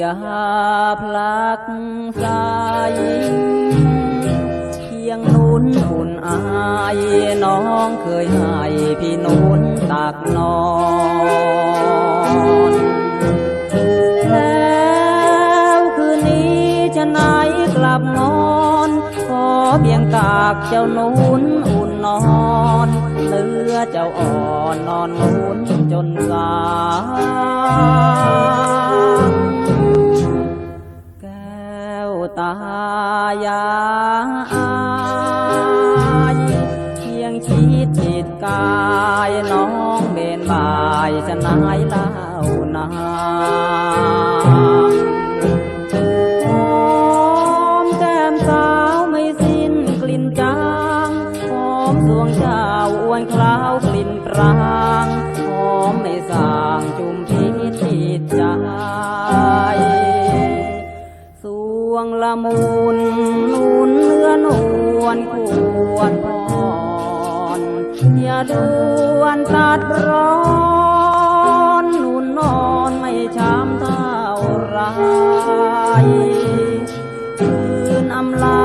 ยาพลักใสเพียงนุนอุ่นอายน้องเคยให้พี่นุนตักนอนแล้วคืนนี้จะไหนกลับนอนขอเพียงตากเจ้านุนอุ่นนอนเนื้อเจ้าอ่อนนอนนุนจนสางายายเพียงชิดจิตกายน้องเบนบายจะนายเล่านางหอมแก้มสาวไม่สิ้นกลิ่นจางหอมสวงเจ้าอวนคล้าวกลิ่นปรางหอมไม่สร้า ละมุนนุนเนื้อนวลควรพรอย่าด่วนตัดร้อนนุ่นนอนไม่ช้ำเท่าไรคืนอำลา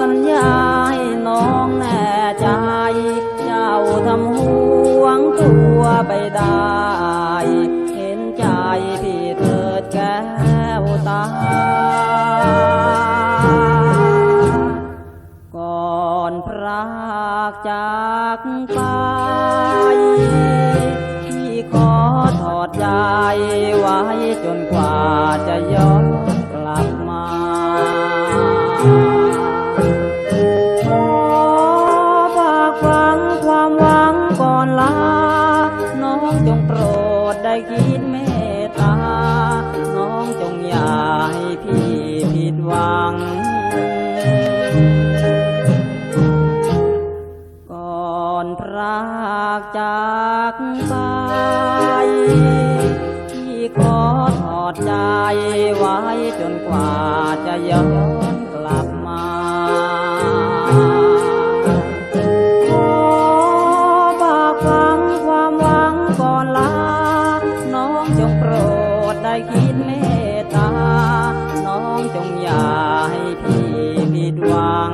สัญญาให้น้องแน่ใจ เจ้าทำห่วงตัวไปได้เห็นใจพี่เถิดแก้วตาากจากไปที่ขอถอดใจไว้จนกว่าจะย้อนกลับมาขอฝากฝังความหวังก่อนลา น้องจงโปรดได้คิดเมต จะย้อนกลับมาขอฝากฟังความหวังก่อนลา น้องจงโปรดได้คิดเมตตา น้องจงอย่าให้พี่ผิดหวัง